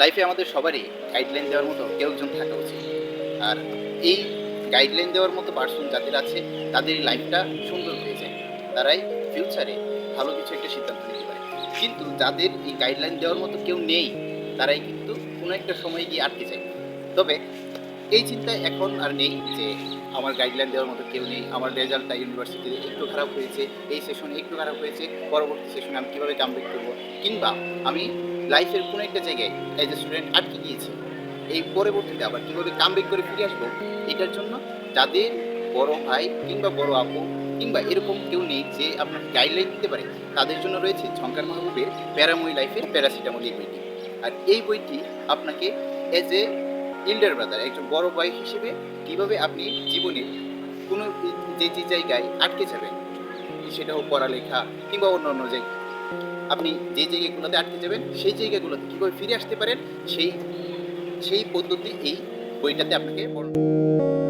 লাইফে আমাদের সবারই গাইডলাইন দেওয়ার মতো কেউ একজন থাকা উচিত। আর এই গাইডলাইন দেওয়ার মতো পার্সন যাদের আছে তাদের লাইফটা সুন্দর হয়ে যায়। তারাই ফিউচারে ভালো কিছু একটা সিদ্ধান্ত নিতে পারে। কিন্তু যাদের এই গাইডলাইন দেওয়ার মতো কেউ নেই, তারাই কিন্তু কোনো একটা সময় গিয়ে আটকে যায়। তবে এই চিন্তা এখন আর নেই যে আমার গাইডলাইন দেওয়ার মতো কেউ নেই। আমার রেজাল্ট রেজাল্টটা ইউনিভার্সিটিতে একটু খারাপ হয়েছে, এই সেশনে একটু খারাপ হয়েছে, পরবর্তী সেশনে আমি কীভাবে কামব্যাক করব? কিংবা আমি লাইফের কোনো একটা জায়গায় অ্যাজ এ স্টুডেন্ট আটকে গিয়েছি, এই পরবর্তীতে আবার কীভাবে কামব্যাক করে ফিরে আসব? এটার জন্য যাদের বড় ভাই কিংবা বড় আপু কিংবা এরকম কেউ নেই যে আপনাকে গাইডলাইন দিতে পারে, তাদের জন্য রয়েছে ঝঙ্কার মাহবুবের প্যারাময় লাইফের প্যারাসিটামল এই বইটি। আর এই বইটি আপনাকে এজ এ ইল্ডার ব্রাদার একজন বড় ভাই হিসেবে কীভাবে আপনি জীবনে কোনো যে যে জায়গায় আটকে যাবেন সেটা হোক পড়ালেখা কিংবা অন্য অন্য জায়গায় আপনি যে জায়গাগুলোতে আটকে যাবেন, সেই জায়গাগুলোতে কীভাবে ফিরে আসতে পারেন, সেই সেই পদ্ধতি এই বইটাতে আপনাকে বর্ণনা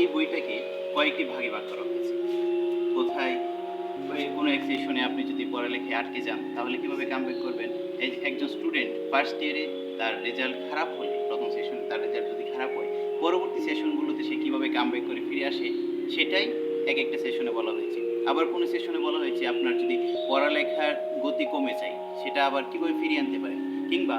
এই বইটাকে কয়েকটি ভাগে ভাগ করা হয়েছে। কোথায়? কোনো এক সেশনে আপনি যদি পড়ালেখায় আটকে যান, তাহলে কীভাবে কামব্যাক করবেন? একজন স্টুডেন্ট ফার্স্ট ইয়ারে তার রেজাল্ট খারাপ হলে, প্রথম সেশনে তার রেজাল্ট যদি খারাপ হয়, পরবর্তী সেশনগুলোতে সে কীভাবে কামব্যাক করে ফিরে আসে, সেটাই এক একটা সেশনে বলা হয়েছে। আবার কোনো সেশনে বলা হয়েছে, আপনার যদি পড়ালেখার গতি কমে যায়, সেটা আবার কীভাবে ফিরিয়ে আনতে পারেন? কিংবা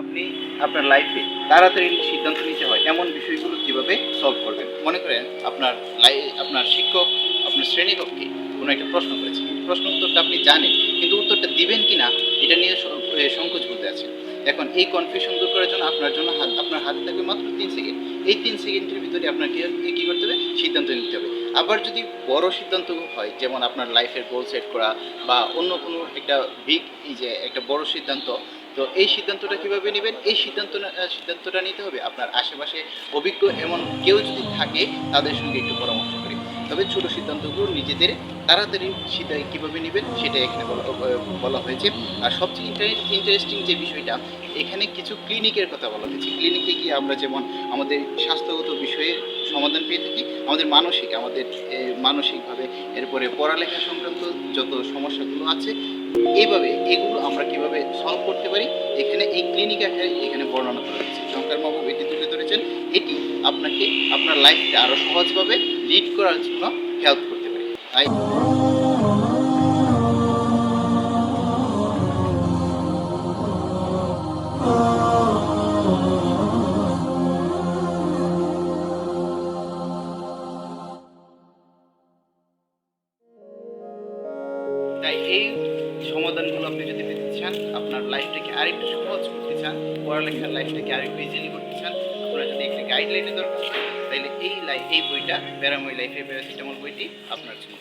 আপনি আপনার লাইফে তাড়াতাড়ি সিদ্ধান্ত নিতে হয় এমন বিষয়গুলো কীভাবে সলভ করবেন? মনে করেন আপনার লাই, আপনার শিক্ষক, আপনার শ্রেণীকক্ষে কোনো একটা প্রশ্ন করেছে। প্রশ্ন উত্তরটা আপনি জানেন, কিন্তু উত্তরটা দিবেন কি না, এটা নিয়ে সংকোচ বলতে আছে। এখন এই কনফিউশন দূর করার জন্য আপনার জন্য হাত, আপনার হাতে থাকবে মাত্র তিন সেকেন্ড এই তিন সেকেন্ডের ভিতরে আপনার কি কী করতে হবে? সিদ্ধান্ত নিতে হবে। আবার যদি বড় সিদ্ধান্ত হয়, যেমন আপনার লাইফের গোল সেট করা বা অন্য কোনো একটা বিগ এই যে একটা বড় সিদ্ধান্ত তো এই সিদ্ধান্তটা কীভাবে নেবেন? এই সিদ্ধান্ত সিদ্ধান্তটা নিতে হবে আপনার আশেপাশে অভিজ্ঞ এমন কেউ যদি থাকে, তাদের সঙ্গে একটু পরামর্শ করে। তবে ছোট সিদ্ধান্তগুলো নিজেদের তাড়াতাড়ি সেটা কীভাবে নেবেন সেটা এখানে বলা বলা হয়েছে। আর সবচেয়ে ইন্টারেস্টিং যে বিষয়টা, এখানে কিছু ক্লিনিকের কথা বলা হয়েছে। ক্লিনিকে গিয়ে আমরা যেমন আমাদের স্বাস্থ্যগত বিষয়ে সমাধান পেয়ে থাকি। আমাদের মানসিক, আমাদের মানসিকভাবে এরপরে পড়ালেখা সংক্রান্ত যত সমস্যাগুলো আছে, এইভাবে এগুলো আমরা কীভাবে সলভ করতে পারি, এখানে এই ক্লিনিক আকারে এখানে বর্ণনা করা হয়েছে। শঙ্কর বাবু এটি তুলে ধরেছেন। এটি আপনাকে, আপনার লাইফটা আরও সহজভাবে লিড করার জন্য হেল্প করতে পারে। তাই তাই এই সমাধানগুলো আপনি যদি পেতে চান, আপনার লাইফটাকে আরেকটু সহজ করতে চান, পড়ালেখার লাইফটাকে আরেকটু ইজিলি করতে চান, আপনার যদি একটা গাইডলাইনের দরকার তাহলে এই লাইফ এই বইটা প্যারাময় লাইফের প্যারাসিটামল বইটি আপনার জন্য।